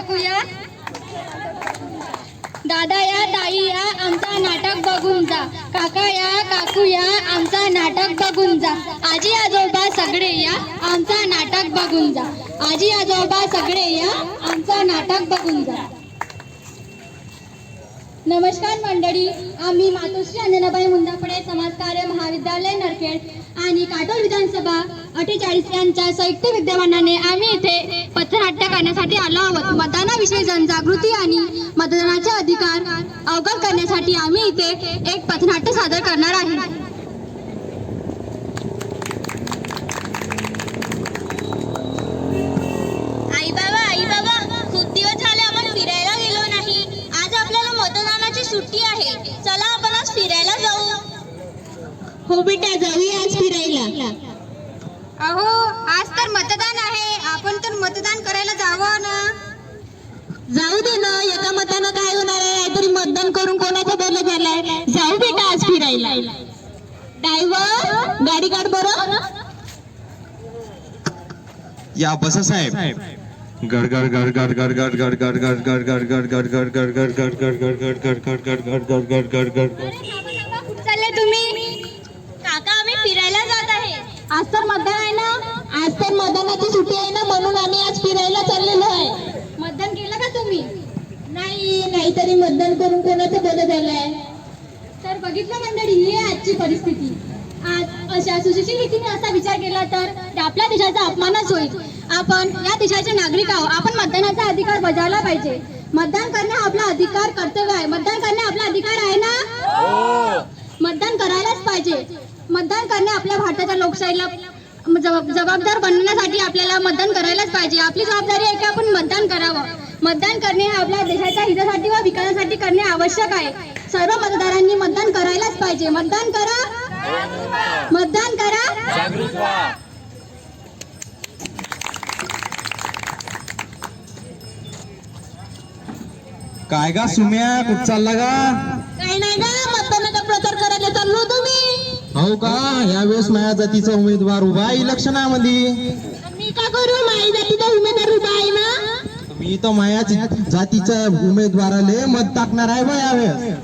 काका दादा या ताई या आमचा नाटक बघून जा. काका या काकू या आमचा नाटक बघून जा. आजी आजोबा सगळे या आमचा नाटक बघून जा. आजी आजोबा सगळे या आमचा नाटक बघून जा. नमस्कार मंडळी आम्ही मातोश्री अंजनाबाई मुंदापडे समाजकार्य महाविद्यालय नरखेड आणि काटोल विधानसभा अठ्ठेचाळीस यांच्या संयुक्त विद्यमानाने आम्ही इथे पथनाट्य करण्यासाठी आलो आहोत. मतदानाविषयी जनजागृती आणि मतदानाचे अधिकार अवगत करण्यासाठी आम्ही इथे एक पथनाट्य सादर करणार आहे. आई बाबा आई बाबा खूप दिवस झाले आपण फिरायला गेलो नाही. आज आपल्याला मतदानाची सुट्टी आहे. चला आपण आज फिरायला जाऊ. हो बेटा जाऊया आज फिरायला. अहो आज तर मतदान आहे आपण तर मतदान करायला जावं ना जाऊ दे ना एका मतानं काय होणार आहे नाहीतरी मतदान करून कोणाचं बरं झालंय जाऊ बेटा आज फिरायला ड्रायव्हर गाडी काढ बरं या बसा साहेब गड गड गड गड गड गड गड गड गड गड गड गड गड गड गड काहीतरी करून कोणाचं बरं झालंय? तर बघितलं मंडळी ही आहे आजची परिस्थिती. आज अशा सुशिक्षित व्यक्तीने असा विचार केला तर ते आपल्या देशाचा अपमानच होईल. आपण या देशाचे नागरिक आहोत. आपण मतदानाचा अधिकार बजावला पाहिजे. मतदान करणे हा आपला अधिकार कर्तव्य आहे. मतदान करणे आपला अधिकार आहे ना? मतदान करायलाच पाहिजे. मतदान करणे आपल्या भारताच्या लोकशाहीला जबाब- जबाबदार बनवण्यासाठी आपल्याला मतदान करायलाच पाहिजे. आपली जबाबदारी आहे की आपण मतदान करावं. मतदान करणे हे आपल्या देशाच्या हितासाठी व विकासासाठी करणे आवश्यक आहे. सर्व मतदारांनी मतदान करायलाच पाहिजे. मतदान करा. मतदान करा. काय का सुम्या? कुठ चालला का काही नाही का मतदानाचा प्रचार करायला चाललो तुम्ही. हो का? यावेळेस माझ्या जातीचा उमेदवार उभा आहे इलेक्शनामध्ये. मी का करू? माझी जातीचा उमेदवार उभा आहे ना? मी तर माझ्या जातीच्या उमेदवाराले मत टाकणार आहे बा यावेळेस.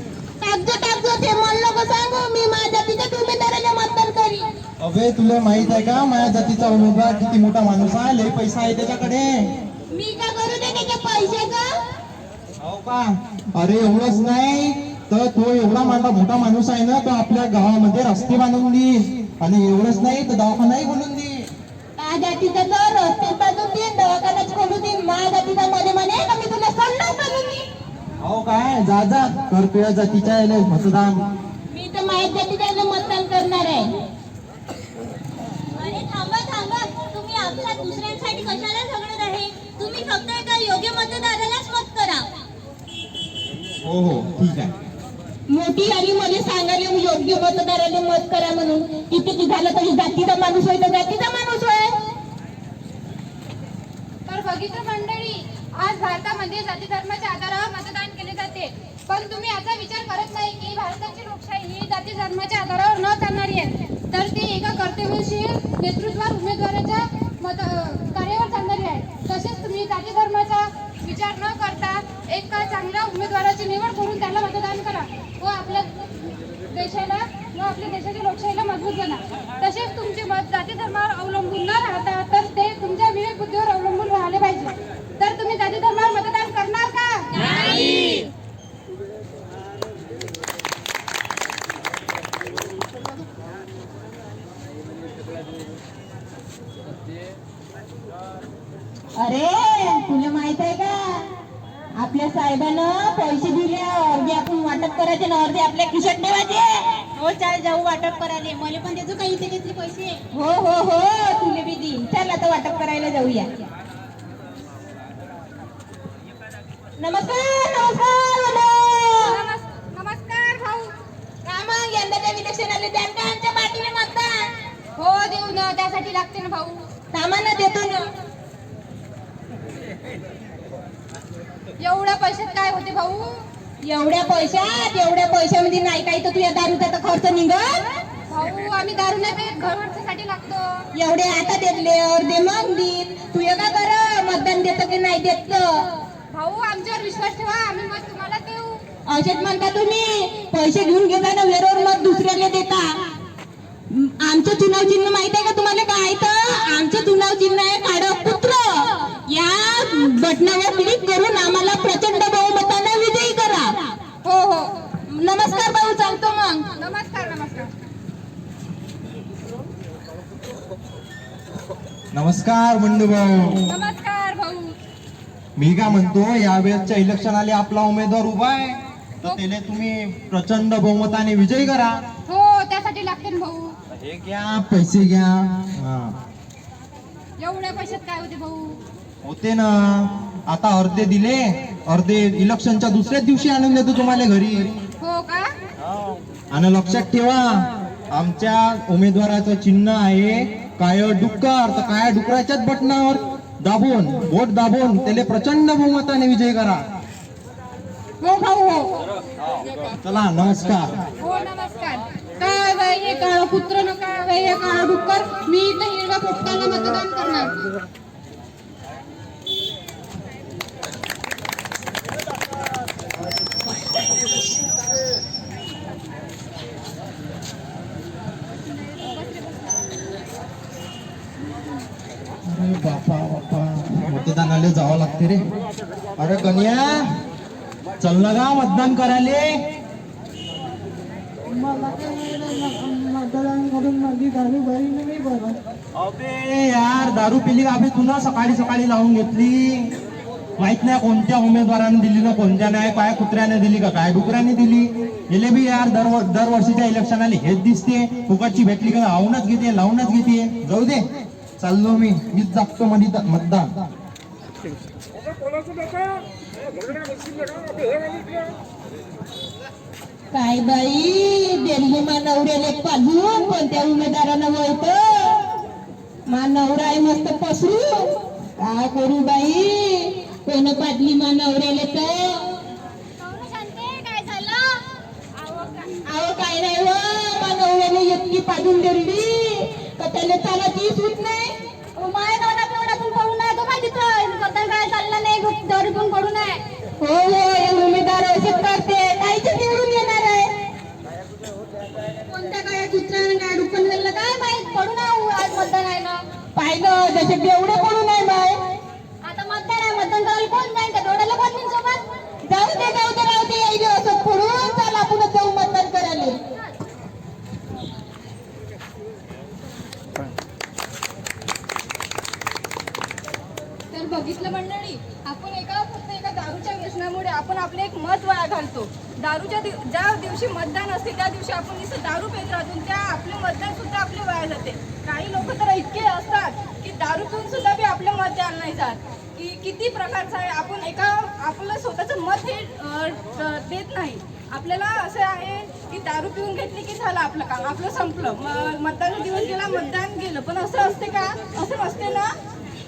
टाकजो टाकजो ते मला नको सांगू. मी माझ्या जातीच्या उमेदवाराला मतदान करी अबे तुला माहीत आहे का? माझ्या जातीचा उमेदवार किती मोठा माणूस आहे? लय पैसा आहे त्याच्याकडे. मी का करू दे त्याच्या पैशाचं? हो का? अरे एवढंच नाही. तर तो एवढा माझा मोठा माणूस आहे ना तो आपल्या गावामध्ये रस्ते बांधून देईल. आणि एवढंच नाही तर दवाखानाही बनवून देईल. माझ्या जातीचा तर रस्ते बांधून जातीचा मध्ये म्हणे का मी तुला सन्मान करून देईन हो काय? जा जा. कर जातीच्या याले मतदान. मी तर माझ्या जातीला मतदान करणार आहे. अरे थांबा थांबा. तुम्ही आपल्या दुसऱ्यांसाठी कशाला झगडत आहे? तुम्ही फक्त एका योग्य मतदारालाच मत करा. हो हो. ठीक आहे. मोठी आली मला सांगायला योग्य मतदाराला मत करा म्हणून. किती झालं तरी जातीचा माणूस होय तर जातीचा माणूस बघितलं मंडळी? आज भारतामध्ये जाती धर्माच्या आधारावर मतदान केले जाते. पण तुम्ही याचा विचार करत नाही की भारताची लोकशाही ही जाती धर्माच्या आधारावर न चालणारी आहे. तर ती एका कर्तव्यशील नेतृत्वात उमेदवाराच्या मत कार्यावर चालणारी आहे. तसेच तुम्ही जाती धर्माचा विचार न करता एका चांगल्या उमेदवाराची निवड करून त्याला मतदान करा व आपल्या देशाला व आपल्या देशाच्या लोकशाहीला मजबूत बना तसेच तुमचे मत जाती धर्मावर अवलंबून न राहता तर ते तुमच्या विवेक बुद्धीवर अवलंबून राहिले पाहिजे. तर तुम्ही जाती धर्मावर मतदान करणार का? अरे तुला माहीत आहे का? आपल्या साहेबानं पैसे दिले अर्धे आपण वाटप करायचे ना अर्धे आपल्या खिशात ठेवायचे. हो चाल जाऊ वाटप करायला. मला पण त्याचं काही त्याच्यातले पैसे. हो हो हो तुले बी देईन. चल आता वाटप करायला जाऊया. नमस्कार नमस्कार नमस्कार भाऊ. का मग यंदाच्या विलक्षणाला द्याल का आमच्या पाठीने मतदान हो देऊ ना त्यासाठी लागते ना भाऊ. सामान देतो ना. एवढ्या पैशात काय होते भाऊ? एवढ्या पैशात एवढ्या पैशामध्ये नाही काही तर तुझ्या दारूचा तर खर्च निघत भाऊ आम्ही दारू नाही पेत घर खर्चासाठी लागतो. एवढे आता देतले अर्धे मग देत. तू का कर मतदान देतं की नाही देत? भाऊ आमच्यावर विश्वास ठेवा आम्ही मत तुम्हाला देऊ. असेच म्हणता तुम्ही पैसे घेऊन घेता ना वेरोवर मत दुसऱ्याला देता. आमचं चुनाव चिन्ह माहीत आहे का तुम्हाला काय तर? आमचं चुनाव चिन्ह आहे काळ पुत्र. या बटनावर क्लिक करून आम्हाला प्रचंड बहुमताने हो हो. नमस्कार भाऊ चालतो मग. नमस्कार नमस्कार. नमस्कार बंडू भाऊ. नमस्कार भाऊ. मी काय म्हणतो यावेळेसच्या इलेक्शन आले आपला उमेदवार उभा आहे. तर त्याला तुम्ही प्रचंड बहुमताने विजयी करा. हो त्यासाठी लागते ना भाऊ. हे घ्या पैसे घ्या. हा. एवढ्या पैशात काय होते भाऊ? होते ना. आता अर्धे दिले. अर्धे इलेक्शनच्या दुसऱ्याच दिवशी आणून देतो तुम्हाला घरी. हो का? आणि लक्षात ठेवा आमच्या उमेदवाराचं चिन्ह आहे काय डुक्कर. तर काय डुकराच्याच बटनावर दाबून बोट दाबून त्याला प्रचंड बहुमताने विजय करा. हो भाऊ हो. चला नमस्कार. हो नमस्कार. काय बाई हे काळ पुत्र न काय बाई हे काळ डुक्कर? मी इथं हिरव्या पोपटाला मतदान करणार. जावं लागते रे. अरे कन्या चल ना गा मतदान करायले. अबे यार दारू पिली का? अबे तुला सकाळी सकाळी लावून घेतली. माहीत नाही कोणत्या उमेदवाराने दिली ना कोणत्या नाही काय कुत्र्याने दिली का काय डुकऱ्याने दिली. गेले बी यार दर दरवर्षीच्या इलेक्शनाले हेच दिसते. फुकटची भेटली का? लावूनच घेते लावूनच घेते. जाऊ दे. चाललो मी मीच जागतो मध्ये मतदान. काय बाई दिल्ली मा नवऱ्याले पाजून कोणत्या उमेदवारानं वळत. मा नवरा आहे मस्त पसरू. काय करू बाई? कोण पाडली मा नवऱ्याले तर? काय अहो काय नाही व मा नवऱ्याने इतकी पाडून दिली का त्याला चालाची सूट नाही माय नवरा पिवडा पण पडू नये तो माहिती मतदान काय चाललं पण पडू नये हो हो हे उमेदवार करते काहीच निवडून येणार आहे. कोणत्या काय कुत्र्यानं काय डुक्कन गेलं? काय माहीत? पडू नये आज मतदान आहे ना पाहिलं जसे बेवडे पडू नाही बाय आता मतदान आहे मतदान करायला कोण जाईल त्या डोळ्याला कोण देईल सोबत जाऊ दे जाऊ दे राहू दे यायले असं पडून चाल आपण जाऊ मतदान करायला तर बघितलं मंडळी आपण एका फक्त एका दारूच्या व्यसनामुळे आपण आपले एक मत वाया घालतो. दारूच्या दिव- ज्या दिवशी मतदान असते त्या दिवशी आपण नुसतं दारू पेत राहतो त्या आपले मतदान सुद्धा आपले वाया जाते. काही लोक तर इतके असतात की दारू पिऊन सुद्धा बी आपले मत द्यायला नाही जात. की किती प्रकारचं आहे आपण एका आपलं स्वतःचं मत हे देत नाही. आपल्याला असं आहे की दारू पिऊन घेतली की झालं आपलं काम. आपलं संपलं. मतदान दिवस गेला मतदान गेलं. पण असं असते का? असं नसते ना?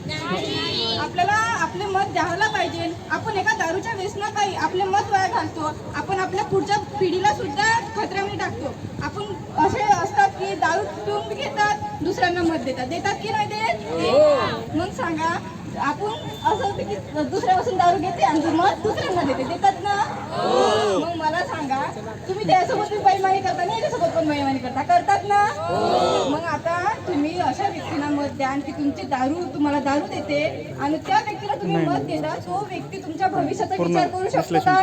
आपल्याला आपले मत द्यायला पाहिजे. आपण एका दारूच्या व्यसनापायी आपले मत वाया घालतो. आपण आपल्या पुढच्या पिढीला सुद्धा खतऱ्यामध्ये टाकतो. आपण असे असतात की दारू पिऊन घेतात दुसऱ्यांना मत देतात. देतात की नाही देत? मग सांगा आपण असं होतं की दुसऱ्यापासून दारू घेते आणि मत दुसऱ्यांना देते. देतात ना? मग मला सांगा तुम्ही त्यासोबत बी बैमानी करता नाही याच्यासोबत पण बैमानी करता. करतात ना? मग आता तुम्ही अशा व्यक्तीला मत द्या की तुमची दारू तुम्हाला दारू देते आणि त्या व्यक्तीला तुम्ही मत देता तो व्यक्ती तुमच्या भविष्याचा विचार करू शकतो का?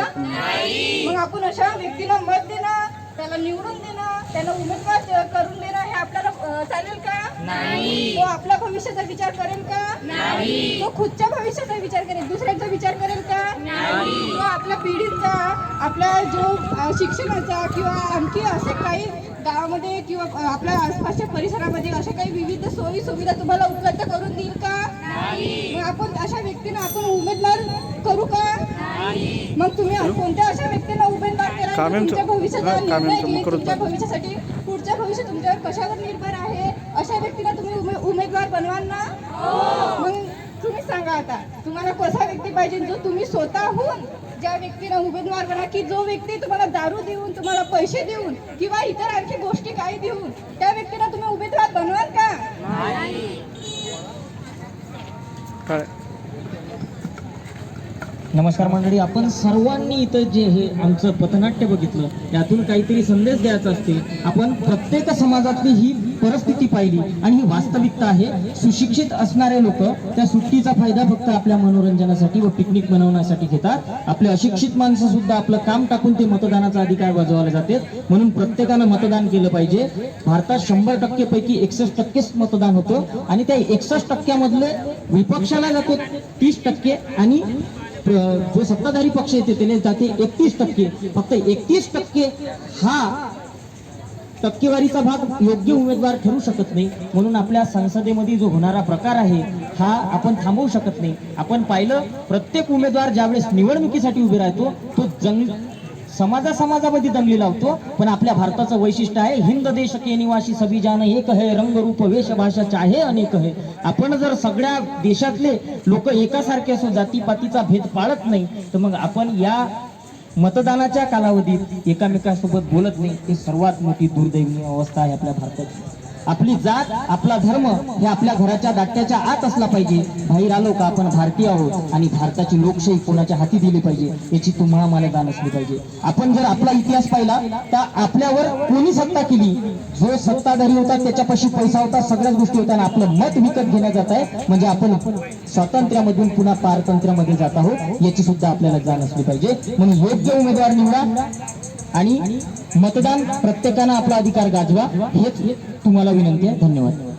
मग आपण अशा व्यक्तीला मत देणं त्याला निवडून देणं त्याला उमेदवार करून देणं हे आपल्याला चालेल का? तो आपल्या भविष्याचा विचार करेल का? तो खुदच्या भविष्याचा विचार करेल दुसऱ्यांचा विचार करेल का? तो आपल्या पिढीचा आपल्या जो शिक्षणाचा किंवा आणखी असे काही गावामध्ये किंवा आपल्या आसपासच्या परिसरामध्ये अशा काही विविध सोयी सुविधा तुम्हाला उपलब्ध करून देईल का? मग आपण अशा व्यक्तींना आपण उमेदवार करू का? मग तुम्ही कोणत्या अशा व्यक्तीला उमेदवार करा कामेंचं- तुमच्या भविष्याचा निर्णय कामेंचं घेईल, मग करू तुमच्या भविष्यासाठी भविष्य तुमच्यावर कशावर निर्भर आहे? अशा व्यक्तीला तुम्ही उमे- उमेदवार बनवाल ना? मग तुम्ही सांगा आता तुम्हाला कसा व्यक्ती पाहिजे? जो तुम्ही स्वतःहून ज्या व्यक्तीला उमेदवार बना की जो व्यक्ती तुम्हाला दारू देऊन तुम्हाला पैसे देऊन किंवा इतर आणखी गोष्टी काही देऊन त्या व्यक्तीला तुम्ही उमेदवार बनवाल का? काय? नमस्कार मंडळी आपण सर्वांनी इथं जे हे आमचं पथनाट्य बघितलं यातून काहीतरी संदेश द्यायचा असते आपण प्रत्येक समाजातली ही परिस्थिती पाहिली आणि ही वास्तविकता आहे. सुशिक्षित असणारे लोक त्या सुट्टीचा फायदा फक्त आपल्या मनोरंजनासाठी व पिकनिक बनवण्यासाठी घेतात. आपले अशिक्षित माणसं सुद्धा आपलं काम टाकून ते मतदानाचा अधिकार बजावले जाते म्हणून प्रत्येकानं मतदान केलं पाहिजे. भारतात शंभर टक्के पैकी एकसष्ट टक्केच मतदान होतं आणि त्या एकसष्ट टक्क्यामधले विपक्षाला जातो तीस टक्के आणि जो सत्ताधारी पक्ष येते त्याने जाते एकतीस टक्के. फक्त एकतीस टक्के हा टक्केवारीचा भाग योग्य उमेदवार ठरू शकत नाही. म्हणून आपल्या संसदेमध्ये जो होणारा प्रकार आहे हा आपण थांबवू शकत नाही. आपण पाहिलं प्रत्येक उमेदवार ज्यावेळेस निवडणुकीसाठी उभे राहतो तो जंग समाजा समाजामध्ये दंगली लावतो पण आपल्या भारताचं वैशिष्ट्य आहे हिंद देश के निवासी सभिजान एक है रंग रूप चाहे अनेक आहे आपण जर सगळ्या देशातले लोक एकासारखे असो जातीपातीचा भेद पाळत नाही तर मग आपण या मतदानाच्या कालावधीत एकामेकांसोबत बोलत नाही ही सर्वात मोठी दुर्दैवी अवस्था आहे आपल्या भारताची. आपली जात आपला धर्म हे आपल्या घराच्या दाट्याच्या आत असला पाहिजे. बाहेर आलो का आपण भारतीय आहोत आणि भारताची लोकशाही कोणाच्या हाती दिली पाहिजे याची तुम्हाला मला जाण असली पाहिजे. आपण जर आपला इतिहास पाहिला तर आपल्यावर कोणी सत्ता केली? जो सत्ताधारी होता त्याच्यापाशी पैसा होता सगळ्याच गोष्टी होत्या आणि आपलं मत विकत घेण्यात जात आहे. म्हणजे आपण स्वातंत्र्यामधून पुन्हा पारतंत्र्यामध्ये जात आहोत याची सुद्धा आपल्याला जाण असली पाहिजे. म्हणून योग्य उमेदवार निवडा आणि मतदान प्रत्येकानं आपला अधिकार गाजवा हेच तुम्हाला विनंती आहे. धन्यवाद.